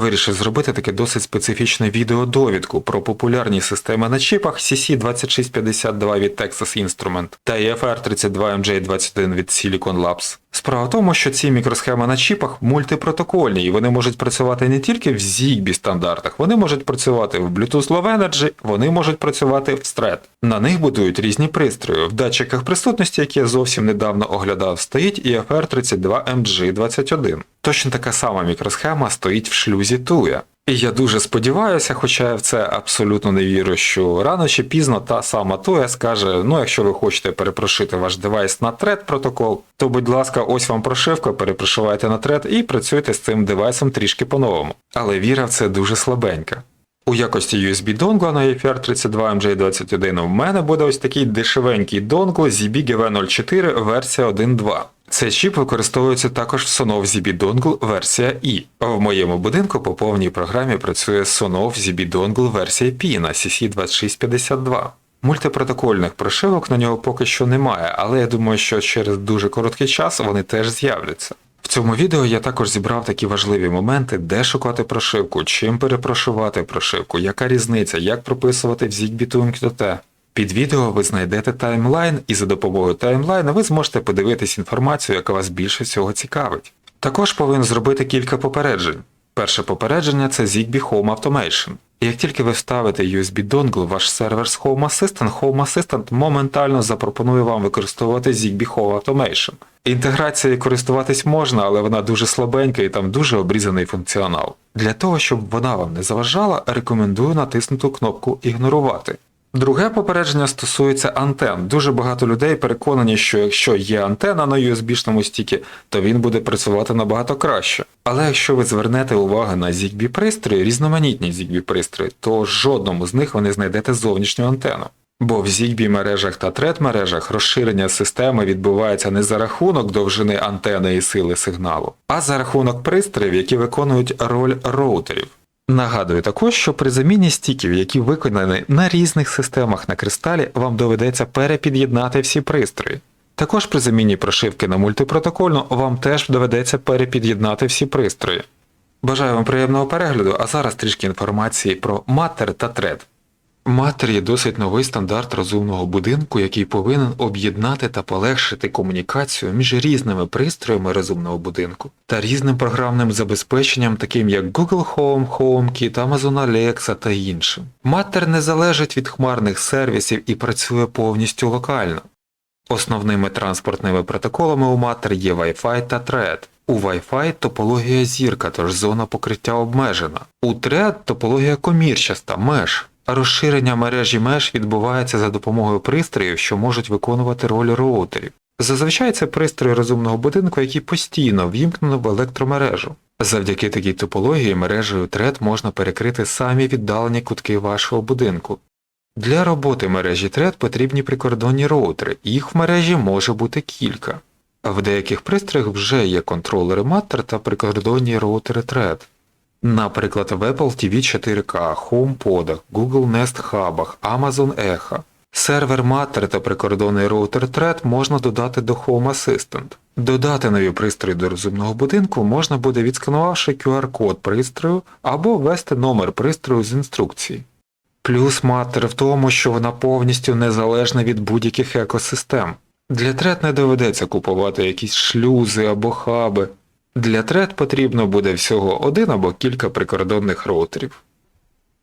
вирішив зробити таке досить специфічне відеодовідку про популярні системи на чіпах CC2652 від Texas Instrument та EFR32MJ21 від Silicon Labs. Справа в тому, що ці мікросхеми на чіпах мультипротокольні, і вони можуть працювати не тільки в ZigBee стандартах, вони можуть працювати в Bluetooth Low Energy, вони можуть працювати в Thread. На них будують різні пристрої. В датчиках присутності, які я зовсім недавно оглядав, стоїть EFR32MG21. Точно така сама мікросхема стоїть в шлюзі Tuya. І я дуже сподіваюся, хоча я в це абсолютно не вірю, що рано чи пізно та сама Туя скаже: ну, якщо ви хочете перепрошити ваш девайс на Thread протокол, то будь ласка, ось вам прошивка, перепрошивайте на Thread і працюйте з цим девайсом трішки по-новому. Але віра в це дуже слабенька. У якості USB донгла на EFR32MJ21 у мене буде ось такий дешевенький донгл ZB GV04 версія 1.2. Цей чіп використовується також в Sonoff ZB Dongle версія I. В моєму будинку по повній програмі працює Sonoff ZB Dongle версія P на CC2652. Мультипротокольних прошивок на нього поки що немає, але я думаю, що через дуже короткий час вони теж з'являться. В цьому відео я також зібрав такі важливі моменти, де шукати прошивку, чим перепрошивати прошивку, яка різниця, як прописувати в ZigBee TuneQT. Під відео ви знайдете таймлайн, і за допомогою таймлайна ви зможете подивитись інформацію, яка вас більше всього цікавить. Також повинен зробити кілька попереджень. Перше попередження це ZigBee Home Automation. Як тільки ви вставите USB dongle в ваш сервер з Home Assistant, Home Assistant моментально запропонує вам використовувати ZigBee Home Automation. Інтеграцією користуватись можна, але вона дуже слабенька і там дуже обрізаний функціонал. Для того, щоб вона вам не заважала, рекомендую натиснути кнопку Ігнорувати. Друге попередження стосується антен. Дуже багато людей переконані, що якщо є антена на USB-шному стікі, то він буде працювати набагато краще. Але якщо ви звернете увагу на ZigBee пристрої, різноманітні ZigBee пристрої, то жодному з них ви не знайдете зовнішню антенну. Бо в ZigBee мережах та Thread мережах розширення системи відбувається не за рахунок довжини антени і сили сигналу, а за рахунок пристроїв, які виконують роль роутерів. Нагадую також, що при заміні стіків, які виконані на різних системах на кристалі, вам доведеться перепід'єднати всі пристрої. Також при заміні прошивки на мультипротокольну вам теж доведеться перепід'єднати всі пристрої. Бажаю вам приємного перегляду, а зараз трішки інформації про матер та Thread. Matter є досить новий стандарт розумного будинку, який повинен об'єднати та полегшити комунікацію між різними пристроями розумного будинку та різним програмним забезпеченням, таким як Google Home, HomeKit, Amazon Alexa та іншим. Matter не залежить від хмарних сервісів і працює повністю локально. Основними транспортними протоколами у Matter є Wi-Fi та Thread. У Wi-Fi топологія зірка, тож зона покриття обмежена. У Thread топологія комірчаста, меж. Розширення мережі меж відбувається за допомогою пристроїв, що можуть виконувати роль роутерів. Зазвичай це пристрої розумного будинку, які постійно вімкнено в електромережу. Завдяки такій топології мережею Thread можна перекрити самі віддалені кутки вашого будинку. Для роботи мережі Thread потрібні прикордонні роутери, їх в мережі може бути кілька. В деяких пристроях вже є контролери Matter та прикордонні роутери Thread. Наприклад, в Apple TV 4K, HomePod, Google Nest Hub, Amazon Echo. Сервер Matter та прикордонний роутер Thread можна додати до Home Assistant. Додати нові пристрої до розумного будинку можна буде відсканувавши QR-код пристрою або ввести номер пристрою з інструкції. Плюс Matter в тому, що вона повністю незалежна від будь-яких екосистем. Для Thread не доведеться купувати якісь шлюзи або хаби. Для Thread потрібно буде всього один або кілька прикордонних роутерів.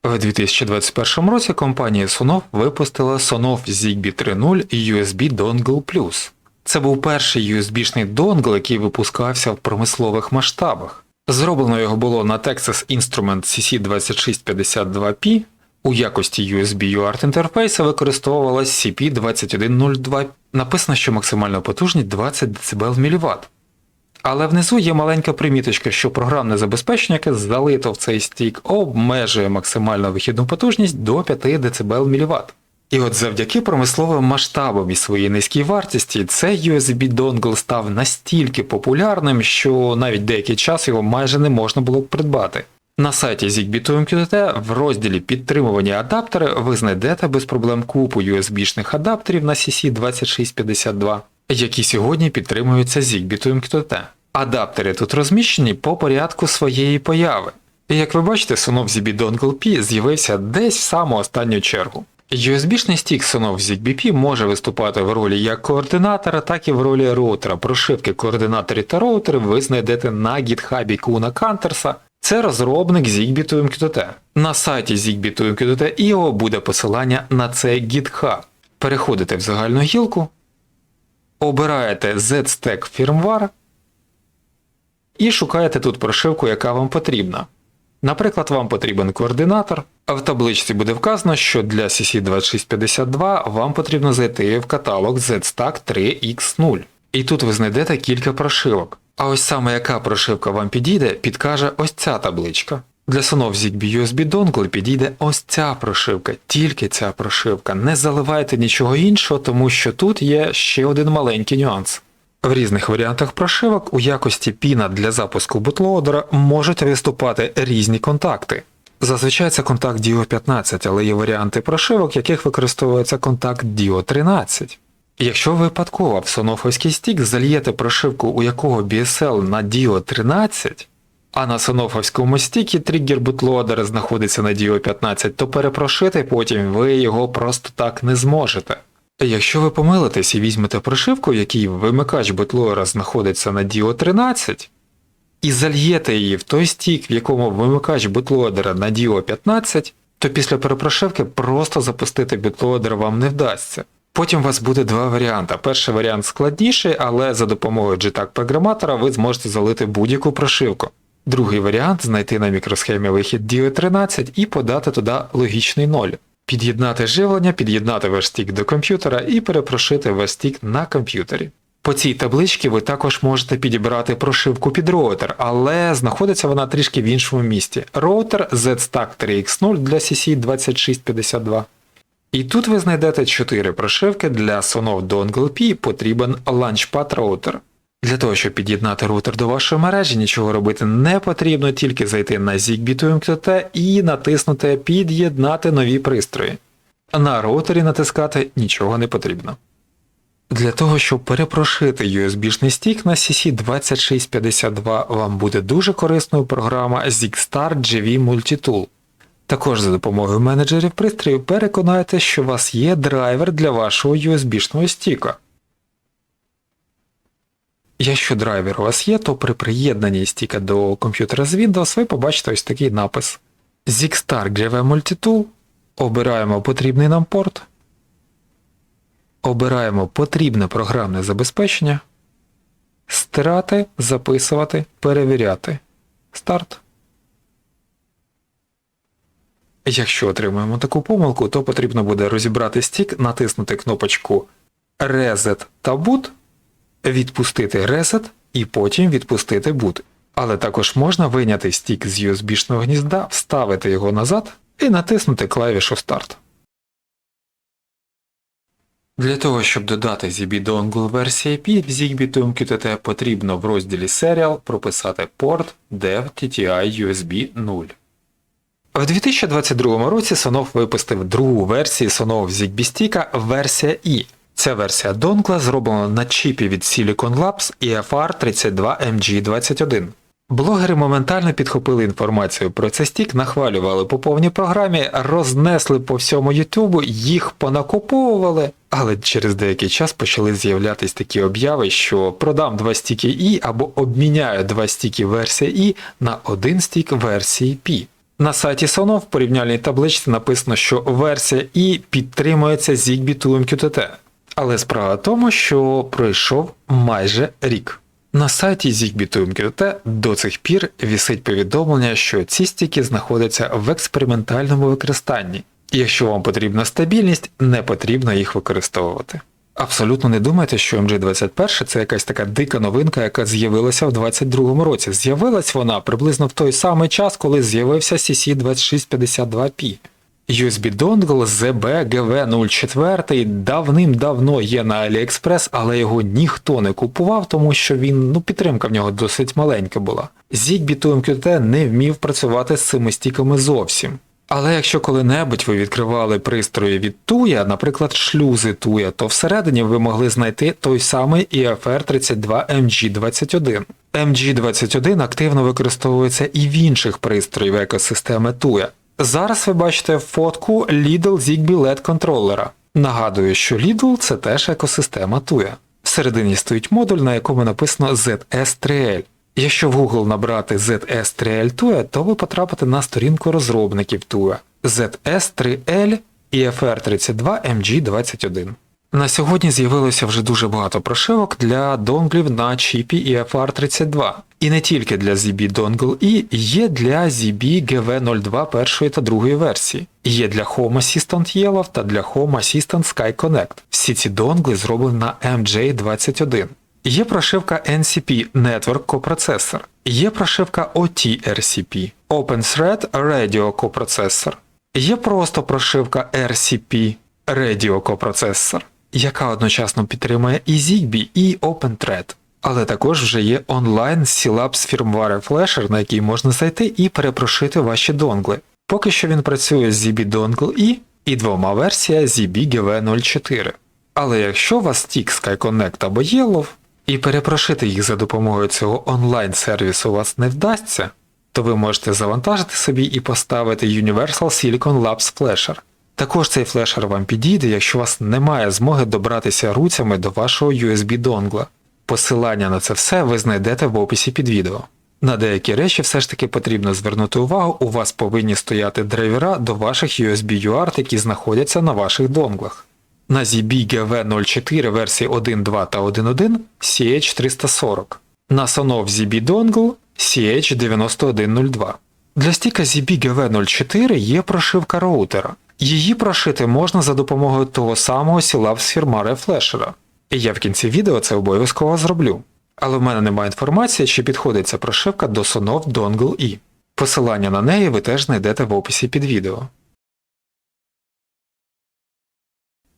У 2021 році компанія Sonoff випустила Sonoff ZigBee 3.0 USB Dongle Plus. Це був перший USB-шний донгл, який випускався в промислових масштабах. Зроблено його було на Texas Instrument CC2652P. У якості USB UART інтерфейсу використовувалась CP2102. Написано, що максимальна потужність 20 дБ мВт. Але внизу є маленька приміточка, що програмне забезпечення, яке залито в цей стік, обмежує максимальну вихідну потужність до 5 дБ мВт. І от завдяки промисловим масштабам і своїй низькій вартості цей USB донгл став настільки популярним, що навіть деякий час його майже не можна було придбати. На сайті ZigBee MQTT в розділі Підтримувані адаптери ви знайдете без проблем купу USB-шних адаптерів на CC2652, які сьогодні підтримуються ZigBee MQTT. Адаптери тут розміщені по порядку своєї появи. І як ви бачите, Sonoff ZB Dongle P з'явився десь в саму останню чергу. USB-шний стік Sonoff ZigBee P може виступати в ролі як координатора, так і в ролі роутера. Прошивки координаторів та роутери ви знайдете на GitHub Kuna Кантерса. Це розробник ZigBee to MQTT. На сайті ZigBee to MQTT.io буде посилання на цей GitHub. Переходите в загальну гілку, обираєте ZStack Firmware і шукаєте тут прошивку, яка вам потрібна. Наприклад, вам потрібен координатор, а в табличці буде вказано, що для CC2652 вам потрібно зайти в каталог ZStack 3X0. І тут ви знайдете кілька прошивок. А ось саме яка прошивка вам підійде, підкаже ось ця табличка. Для Sonoff ZigBee USB Dongle підійде ось ця прошивка, тільки ця прошивка. Не заливайте нічого іншого, тому що тут є ще один маленький нюанс. В різних варіантах прошивок у якості піна для запуску бутлоудера можуть виступати різні контакти. Зазвичай це контакт DIO15, але є варіанти прошивок, яких використовується контакт DIO13. Якщо випадково в сонофовський стік зальєте прошивку, у якого BSL на DIO13, а на сонофовському стікі триггер бутлоадера знаходиться на DIO15, то перепрошити потім ви його просто так не зможете. Якщо ви помилитесь і візьмете прошивку, в якій вимикач бутлоера знаходиться на DIO13, і зальєте її в той стік, в якому вимикач бутлоадера на DIO15, то після перепрошивки просто запустити бутлоадер вам не вдасться. Потім у вас буде два варіанти. Перший варіант складніший, але за допомогою GTAG програматора ви зможете залити будь-яку прошивку. Другий варіант знайти на мікросхемі вихід DIO13 і подати туди логічний 0. Під'єднати живлення, під'єднати ваш стік до комп'ютера і перепрошити ваш стік на комп'ютері. По цій табличці ви також можете підібрати прошивку під роутер, але знаходиться вона трішки в іншому місці. Роутер ZStack 3X0 для CC2652. І тут ви знайдете 4 прошивки для Sonoff Dongle P потрібен Launchpad роутер. Для того, щоб під'єднати роутер до вашої мережі, нічого робити не потрібно, тільки зайти на ZigBee to і натиснути Під'єднати нові пристрої. На роутері натискати нічого не потрібно. Для того, щоб перепрошити USB-шний стік на CC2652, вам буде дуже корисною програма ZigStar GV Multitool. Також за допомогою менеджерів пристрою переконайте, що у вас є драйвер для вашого USB-шного стіка. Якщо драйвер у вас є, то при приєднанні стіка до комп'ютера з Windows ви побачите ось такий напис ZigStar GV Multitool. Обираємо потрібний нам порт. Обираємо потрібне програмне забезпечення. Стирати, записувати, перевіряти. Старт. Якщо отримаємо таку помилку, то потрібно буде розібрати стік, натиснути кнопочку Reset та Boot, відпустити Reset і потім відпустити Boot. Але також можна вийняти стік з USB-шного гнізда, вставити його назад і натиснути клавішу Start. Для того, щоб додати ZB Dongle версії P в ZigBee to MQTT потрібно в розділі Serial прописати порт dev TTI USB 0. В 2022 році Sonoff випустив другу версію Sonoff ZigBee Stick версія E. Ця версія донгла зроблена на чіпі від Silicon Labs EFR32MG21. Блогери моментально підхопили інформацію про цей стік, нахвалювали по повній програмі, рознесли по всьому Ютубу, їх понакуповували, але через деякий час почали з'являтись такі обяви, що продам два стіки І або обміняю два стіки версії І на один стік версії P. На сайті Sonoff в порівняльній табличці написано, що версія І підтримується ZigBee to MQTT. Але справа в тому, що пройшов майже рік. На сайті ZigBee to MQTT до цих пір вісить повідомлення, що ці стіки знаходяться в експериментальному використанні. І якщо вам потрібна стабільність, не потрібно їх використовувати. Абсолютно не думайте, що MG21 це якась така дика новинка, яка з'явилася в 2022 році. З'явилась вона приблизно в той самий час, коли з'явився CC2652P. USB Dongle ZB-GV04 давним-давно є на AliExpress, але його ніхто не купував, тому що він, ну, підтримка в нього досить маленька була. ZigBee to MQTT не вмів працювати з цими стіками зовсім. Але якщо коли-небудь ви відкривали пристрої від Туя, наприклад, шлюзи Туя, то всередині ви могли знайти той самий EFR32 MG21. MG21 активно використовується і в інших пристроїв екосистеми Туя. Зараз ви бачите фотку Lidl Zigbee LED контролера. Нагадую, що Lidl це теж екосистема Туя. Всередині стоїть модуль, на якому написано ZS3L. Якщо в Google набрати ZS3L TUE, то ви потрапите на сторінку розробників TUE ZS3L EFR32 MG21. На сьогодні з'явилося вже дуже багато прошивок для донглів на чіпі EFR32. І не тільки для ZB Dongle E, є для ZB GV02 першої та другої версії. Є для Home Assistant Yellow та для Home Assistant Sky Connect. Всі ці донгли зроблені на MJ21. Є прошивка NCP Network Coprocessor. Є прошивка OT-RCP OpenThread Radio Coprocessor. Є просто прошивка RCP Radio Coprocessor, яка одночасно підтримує і ZigBee, і OpenThread. Але також вже є онлайн Syllabs Firmware Flasher, на який можна зайти і перепрошити ваші донгли. Поки що він працює з ZB Dongle E і двома версія ZB GV04. Але якщо у вас стік Sky Connect або Yellow, і перепрошити їх за допомогою цього онлайн-сервісу у вас не вдасться, то ви можете завантажити собі і поставити Universal Silicon Labs Flasher. Також цей флешер вам підійде, якщо у вас немає змоги добратися руцями до вашого USB донгла. Посилання на це все ви знайдете в описі під відео. На деякі речі все ж таки потрібно звернути увагу, у вас повинні стояти драйвера до ваших USB UART, які знаходяться на ваших донглах. На ZB GV04 версії 1.2 та 1.1 CH340. На Sonov ZB Dongle CH9102. Для стіка ZB GV04 є прошивка роутера. Її прошити можна за допомогою того самого Syllabs Firmware флешера. І я в кінці відео це обов'язково зроблю. Але в мене немає інформації, чи підходить ця прошивка до Sonov Dongle E. Посилання на неї ви теж знайдете в описі під відео.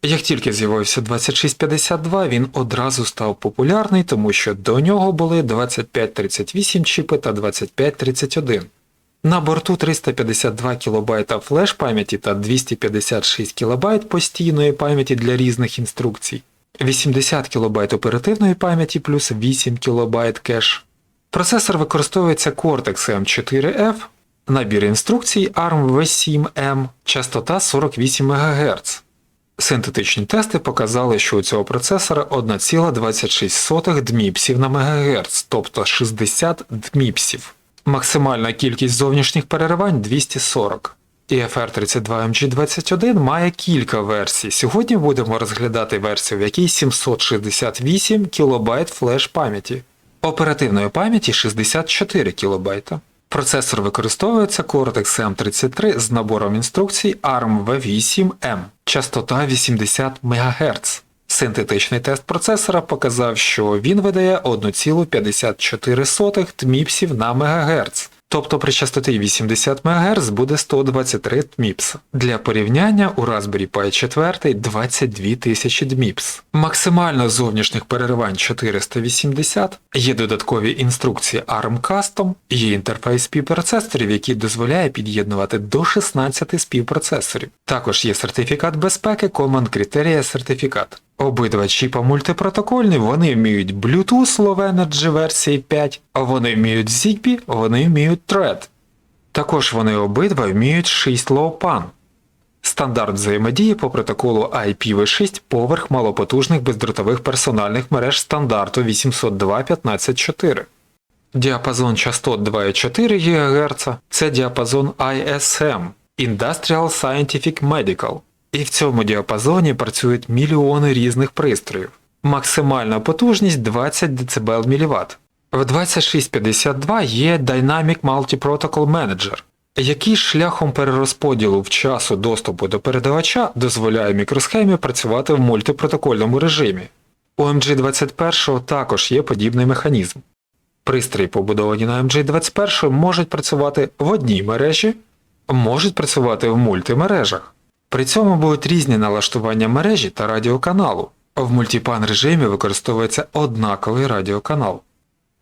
Як тільки з'явився 2652, він одразу став популярний, тому що до нього були 2538 чіпи та 2531. На борту 352 кБ флеш пам'яті та 256 кБ постійної пам'яті для різних інструкцій, 80 кБ оперативної пам'яті плюс 8 кБ кеш. Процесор використовується Cortex M4F, набір інструкцій ARM V7M, частота 48 МГц. Синтетичні тести показали, що у цього процесора 1,26 дміпсів на МГц, тобто 60 дміпсів. Максимальна кількість зовнішніх переривань 240. EFR 32 MG21 має кілька версій. Сьогодні будемо розглядати версію, в якій 768 кБ флеш пам'яті, оперативної пам'яті 64 кБ. Процесор використовується Cortex M33 з набором інструкцій ARM V8M, частота 80 МГц. Синтетичний тест процесора показав, що він видає 1,54 тміпсів на МГц. Тобто при частоті 80 МГц буде 123 ТМІПС. Для порівняння у Raspberry Pi 4 22 тисячі ДМІПС. Максимально зовнішніх переривань 480, є додаткові інструкції ARM Custom, є інтерфейс співпроцесорів, який дозволяє під'єднувати до 16 співпроцесорів. Також є сертифікат безпеки Common Criteria сертифікат. Обидва чіпа мультипротокольні, вони вміють Bluetooth Low Energy версії 5, а вони вміють ZigBee, вони вміють Thread. Також вони обидва вміють 6 LowPan. Стандарт взаємодії по протоколу IPv6 поверх малопотужних бездротових персональних мереж стандарту 802.15.4. Діапазон частот 2,4 ГГц це діапазон ISM Industrial Scientific Medical. І в цьому діапазоні працюють мільйони різних пристроїв. Максимальна потужність 20 дБ мВт. В 2652 є Dynamic Multiprotocol Manager, який шляхом перерозподілу в часу доступу до передавача дозволяє мікросхемі працювати в мультипротокольному режимі. У MG21 також є подібний механізм. Пристрої, побудовані на MG21, можуть працювати в одній мережі, можуть працювати в мультимережах. При цьому будуть різні налаштування мережі та радіоканалу. В мультіпан режимі використовується однаковий радіоканал.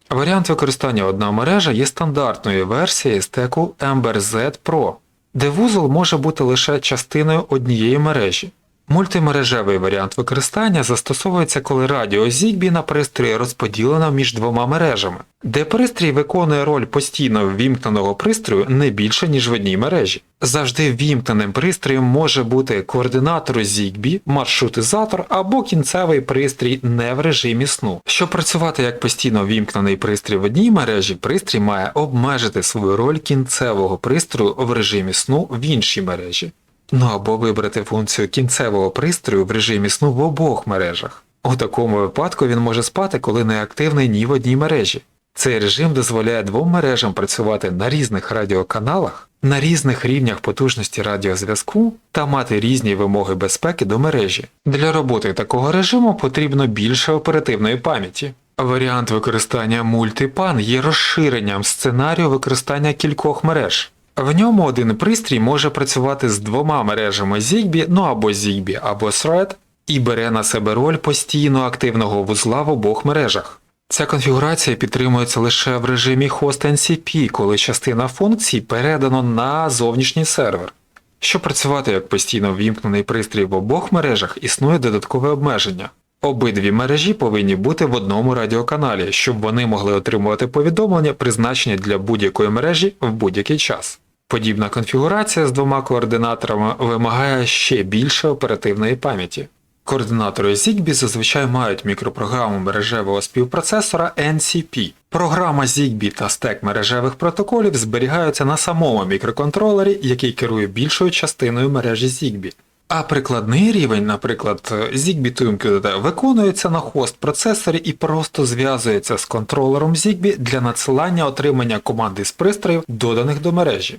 Варіант використання одна мережа є стандартною версією стеку Ember Pro. де вузол може бути лише частиною однієї мережі. Мультимережевий варіант використання застосовується, коли радіо Zigbee на пристрої розподілено між двома мережами, де пристрій виконує роль постійно ввімкненого пристрою не більше, ніж в одній мережі. Завжди ввімкненим пристроєм може бути координатор Zigbee, маршрутизатор або кінцевий пристрій не в режимі сну. Щоб працювати як постійно ввімкнений пристрій в одній мережі, пристрій має обмежити свою роль кінцевого пристрою в режимі сну в іншій мережі. Ну або вибрати функцію кінцевого пристрою в режимі сну в обох мережах. У такому випадку він може спати, коли не активний ні в одній мережі. Цей режим дозволяє двом мережам працювати на різних радіоканалах, на різних рівнях потужності радіозв'язку та мати різні вимоги безпеки до мережі. Для роботи такого режиму потрібно більше оперативної пам'яті. Варіант використання мультипан є розширенням сценарію використання кількох мереж. В ньому один пристрій може працювати з двома мережами Zigbee, ну або Zigbee, або Thread, і бере на себе роль постійно активного вузла в обох мережах. Ця конфігурація підтримується лише в режимі Host NCP, коли частина функцій передано на зовнішній сервер. Щоб працювати як постійно ввімкнений пристрій в обох мережах, існує додаткове обмеження. Обидві мережі повинні бути в одному радіоканалі, щоб вони могли отримувати повідомлення, призначені для будь-якої мережі в будь-який час. Подібна конфігурація з двома координаторами вимагає ще більше оперативної пам'яті. Координатори Zigbee зазвичай мають мікропрограму мережевого співпроцесора NCP. Програма Zigbee та стек мережевих протоколів зберігаються на самому мікроконтролері, який керує більшою частиною мережі Zigbee. А прикладний рівень, наприклад, Zigbee to виконується на хост процесорі і просто зв'язується з контролером Zigbee для надсилання отримання команди з пристроїв, доданих до мережі.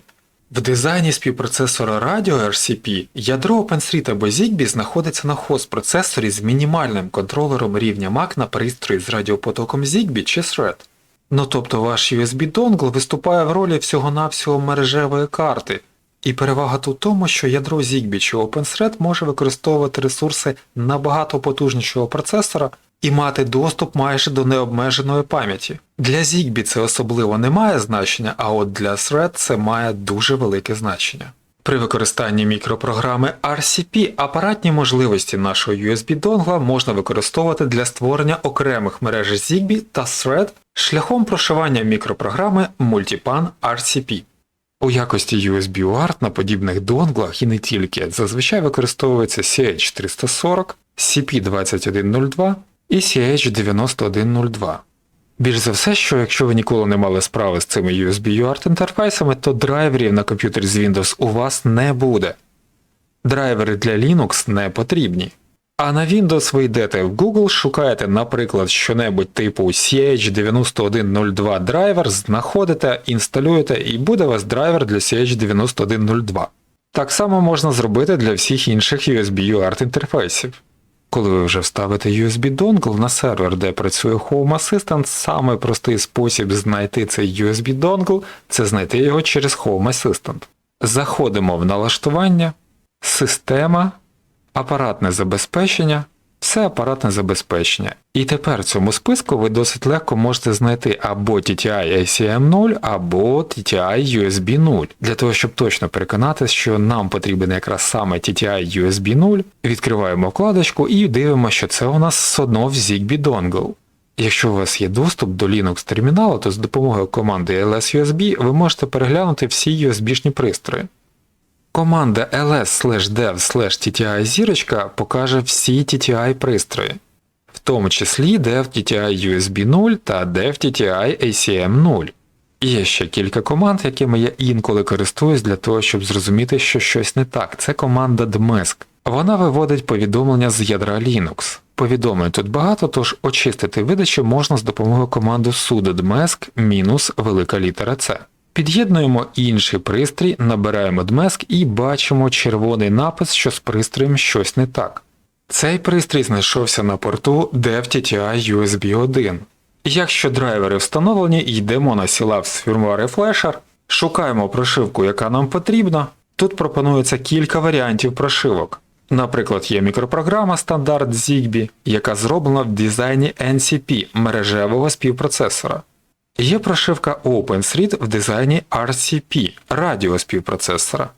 В дизайні співпроцесора Radio RCP ядро OpenStreet або Zigbee знаходиться на хост процесорі з мінімальним контролером рівня MAC на пристрої з радіопотоком Zigbee чи Thread. Ну тобто ваш USB донгл виступає в ролі всього-навсього мережевої карти, і перевага тут в тому, що ядро Zigbee чи OpenThread може використовувати ресурси набагато потужнішого процесора і мати доступ майже до необмеженої пам'яті. Для Zigbee це особливо не має значення, а от для Thread це має дуже велике значення. При використанні мікропрограми RCP апаратні можливості нашого USB донгла можна використовувати для створення окремих мереж Zigbee та Thread шляхом прошивання мікропрограми Multipan RCP. У якості USB UART на подібних донглах і не тільки зазвичай використовується CH340, CP2102 і CH9102. Більш за все, що якщо ви ніколи не мали справи з цими USB UART інтерфейсами, то драйверів на комп'ютері з Windows у вас не буде. Драйвери для Linux не потрібні. А на Windows ви йдете в Google, шукаєте, наприклад, щонебудь типу CH9102 драйвер, знаходите, інсталюєте і буде у вас драйвер для CH9102. Так само можна зробити для всіх інших USB UART інтерфейсів. Коли ви вже вставите USB донгл на сервер, де працює Home Assistant, саме простий спосіб знайти цей USB донгл це знайти його через Home Assistant. Заходимо в налаштування, система, апаратне забезпечення, все апаратне забезпечення. І тепер в цьому списку ви досить легко можете знайти або TTI ACM 0, або TTI USB 0. Для того, щоб точно переконатися, що нам потрібен якраз саме TTI USB 0, відкриваємо вкладочку і дивимося, що це у нас СОНОВ Zigbee Dongle. Якщо у вас є доступ до Linux терміналу, то з допомогою команди LSUSB ви можете переглянути всі USB-шні пристрої. Команда ls-dev-tti зірочка покаже всі TTI пристрої, в тому числі dev TTI USB 0 та dev TTI ACM 0. Є ще кілька команд, якими я інколи користуюсь для того, щоб зрозуміти, що щось не так. Це команда dmesk. Вона виводить повідомлення з ядра Linux. Повідомлень тут багато, тож очистити видачу можна з допомогою команди sudo dmesk мінус велика літера C. Під'єднуємо інший пристрій, набираємо дмеск і бачимо червоний напис, що з пристроєм щось не так. Цей пристрій знайшовся на порту DevTTI USB 1. Якщо драйвери встановлені, йдемо на Syllabs з фірмвари Flasher, шукаємо прошивку, яка нам потрібна. Тут пропонується кілька варіантів прошивок. Наприклад, є мікропрограма стандарт Zigbee, яка зроблена в дизайні NCP мережевого співпроцесора. Є прошивка OpenThread в дизайні RCP радіоспівпроцесора.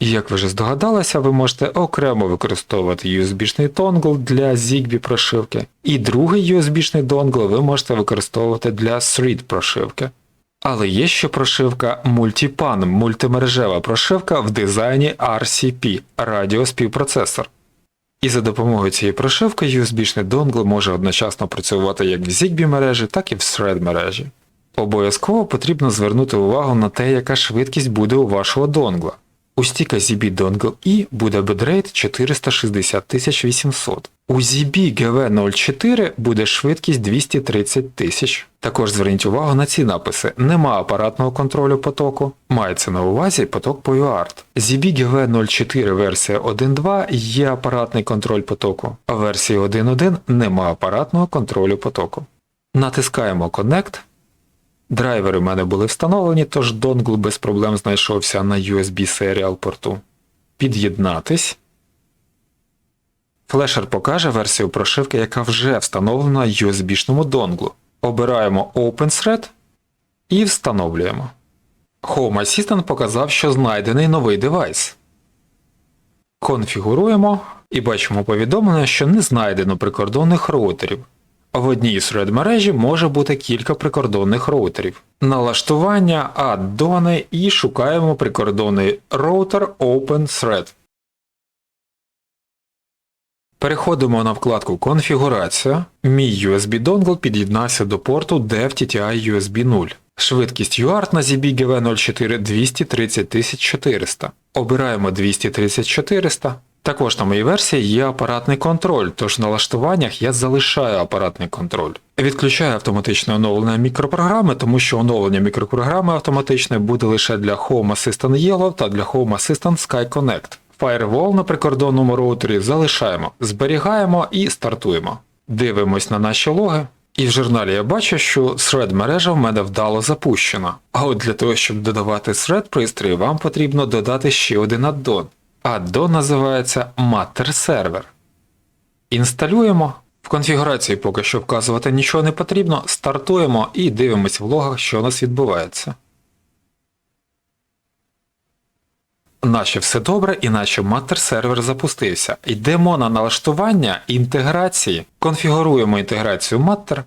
І як ви вже здогадалися, ви можете окремо використовувати USB-шний донгл для Zigbee прошивки, і другий USB-шний донгл ви можете використовувати для Thread прошивки. Але є ще прошивка Multipan, мультимережева прошивка в дизайні RCP радіоспівпроцесор. І за допомогою цієї прошивки USB-шний донгл може одночасно працювати як в Zigbee мережі, так і в Thread мережі. Обов'язково потрібно звернути увагу на те, яка швидкість буде у вашого донгла. У стіка ZB Dongle E буде bitrate 460800. У ZB GV04 буде швидкість 230 тисяч. Також зверніть увагу на ці написи. Нема апаратного контролю потоку. Мається на увазі поток по UART. ZB GV04 версія 1.2 є апаратний контроль потоку, а версії 1.1 нема апаратного контролю потоку. Натискаємо Connect. Драйвери в мене були встановлені, тож донгл без проблем знайшовся на USB Serial порту. Під'єднатись. Флешер покаже версію прошивки, яка вже встановлена USB-шному донглу. Обираємо OpenThread і встановлюємо. Home Assistant показав, що знайдений новий девайс. Конфігуруємо і бачимо повідомлення, що не знайдено прикордонних роутерів. В одній thread мережі може бути кілька прикордонних роутерів. Налаштування, аддони і шукаємо прикордонний роутер OpenThread. Переходимо на вкладку Конфігурація. Мій USB донгл під'єднався до порту DevTTI USB 0. Швидкість UART на ZB GV04 230400. Обираємо 230400. Також на моїй версії є апаратний контроль, тож в налаштуваннях я залишаю апаратний контроль. Відключаю автоматичне оновлення мікропрограми, тому що оновлення мікропрограми автоматичне буде лише для Home Assistant Yellow та для Home Assistant Sky Connect. Firewall на прикордонному роутері залишаємо, зберігаємо і стартуємо. Дивимось на наші логи. І в журналі я бачу, що thread мережа в мене вдало запущена. А от для того, щоб додавати thread пристрій, вам потрібно додати ще один аддон. Аддон називається Matter Server. Інсталюємо. В конфігурації поки що вказувати нічого не потрібно, стартуємо і дивимось в логах, що у нас відбувається. Наче все добре, і наче Matter сервер запустився. Йдемо на налаштування інтеграції, конфігуруємо інтеграцію Matter.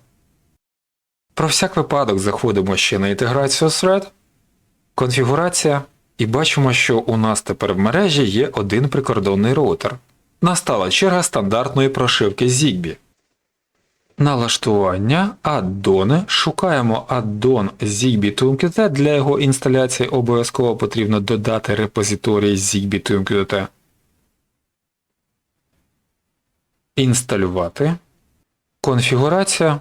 Про всяк випадок заходимо ще на інтеграцію Thread, конфігурація, і бачимо, що у нас тепер в мережі є один прикордонний роутер. Настала черга стандартної прошивки Zigbee. Налаштування, аддони. Шукаємо аддон Zigbee ToolKit. Для його інсталяції обов'язково потрібно додати репозиторій Zigbee ToolKit. Інсталювати. Конфігурація.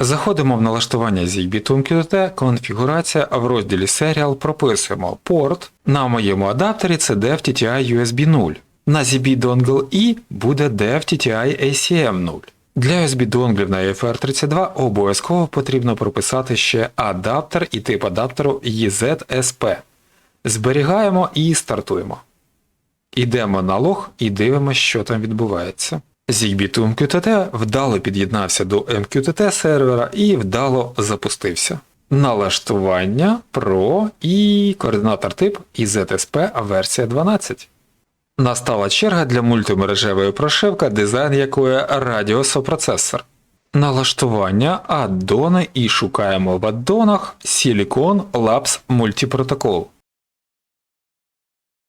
Заходимо в налаштування Zigbee ToolKit, конфігурація, а в розділі Serial прописуємо порт. На моєму адаптері це DevTTI USB 0. На ZB Dongle E буде DevTTI ACM 0. Для USB донглів на EFR32 обов'язково потрібно прописати ще адаптер і тип адаптеру EZSP. Зберігаємо і стартуємо. Ідемо на лог і дивимося, що там відбувається. Zigbee to MQTT вдало під'єднався до MQTT сервера і вдало запустився. Налаштування Pro і координатор тип EZSP версія 12. Настала черга для мультимережевої прошивки, дизайн якої радіосопроцесор. Налаштування, аддони і шукаємо в аддонах Silicon Labs Multiprotocol.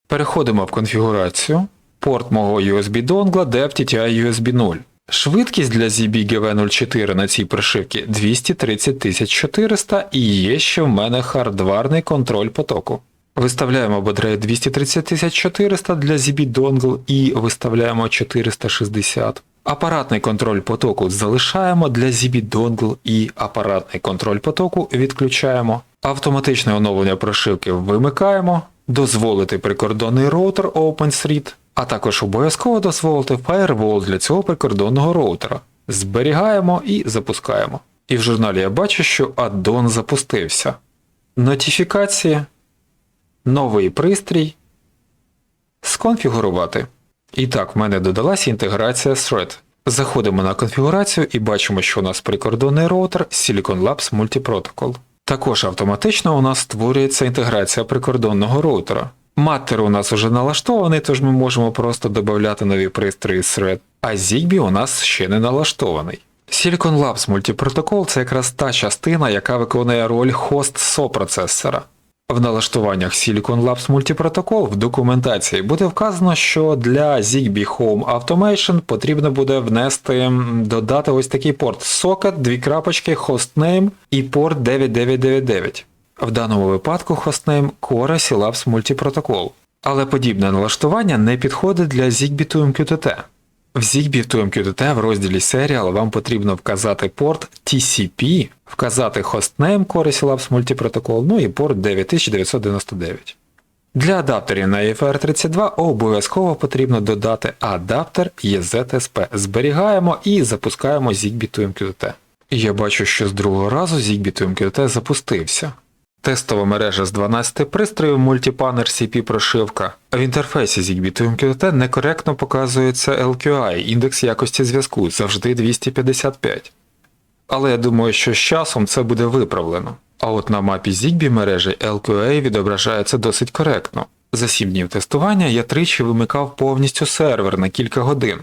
Переходимо в конфігурацію. Порт мого USB донгла DevTTI USB 0. Швидкість для ZB GV04 на цій прошивці 230400 і є ще в мене хардварний контроль потоку. Виставляємо бадрейт 230400 для ZB Dongle і виставляємо 460. Апаратний контроль потоку залишаємо для ZB Dongle і апаратний контроль потоку відключаємо. Автоматичне оновлення прошивки вимикаємо. Дозволити прикордонний роутер OpenThread, а також обов'язково дозволити Firewall для цього прикордонного роутера. Зберігаємо і запускаємо. І в журналі я бачу, що аддон запустився. Нотифікації новий пристрій, сконфігурувати. І так, в мене додалася інтеграція Thread. Заходимо на конфігурацію і бачимо, що у нас прикордонний роутер Silicon Labs Multiprotocol. Також автоматично у нас створюється інтеграція прикордонного роутера. Маттер у нас уже налаштований, тож ми можемо просто додати нові пристрої Thread, а Zigbee у нас ще не налаштований. Silicon Labs мультипротокол це якраз та частина, яка виконує роль хост SO процесора. В налаштуваннях Silicon Labs мультипротокол в документації буде вказано, що для Zigbee Home Automation потрібно буде внести додати ось такий порт socket, дві крапочки, hostname і порт 9999. В даному випадку хостнейм Core Labs мультипротокол. Але подібне налаштування не підходить для Zigbee to MQTT. В Zigbee to MQTT в розділі Serial вам потрібно вказати порт TCP, вказати хостнейм Core Labs мультипротокол, ну і порт 9999. Для адаптерів на EFR32 обов'язково потрібно додати адаптер EZSP. Зберігаємо і запускаємо Zigbee to MQTT. Я бачу, що з другого разу Zigbee to MQTT запустився. Тестова мережа з 12 пристроїв мультипанер CP прошивка. В інтерфейсі Zigbee MQTT некоректно показується LQI, індекс якості зв'язку, завжди 255. Але я думаю, що з часом це буде виправлено. А от на мапі Zigbee мережі LQA відображається досить коректно. За 7 днів тестування я тричі вимикав повністю сервер на кілька годин.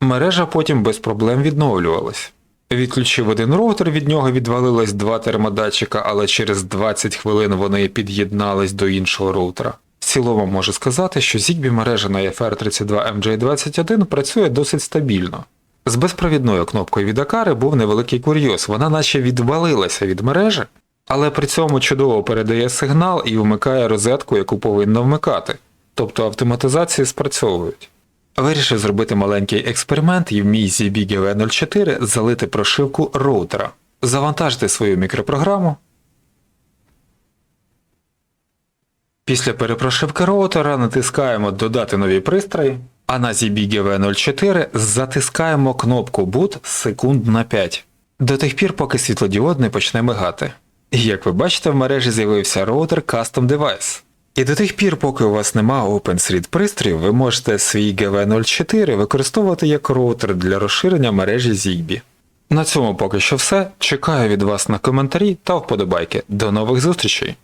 Мережа потім без проблем відновлювалась. Відключив один роутер, від нього відвалилось два термодатчика, але через 20 хвилин вони під'єднались до іншого роутера. В цілому можу сказати, що Zigbee мережа на FR32 MJ21 працює досить стабільно. З безпровідною кнопкою від Акари був невеликий курйоз, вона наче відвалилася від мережі, але при цьому чудово передає сигнал і вмикає розетку, яку повинна вмикати, тобто автоматизації спрацьовують. Вирішив зробити маленький експеримент і в мій ZB GV04 залити прошивку роутера, завантажити свою мікропрограму. Після перепрошивки роутера натискаємо Додати нові пристрої, а на ZB GV04 затискаємо кнопку Boot секунд на 5. До тих пір, поки світлодіод не почне мигати. І як ви бачите, в мережі з'явився роутер Custom Device. І до тих пір, поки у вас нема OpenStreet пристроїв, ви можете свій GV04 використовувати як роутер для розширення мережі Zigbee. На цьому поки що все. Чекаю від вас на коментарі та вподобайки. До нових зустрічей!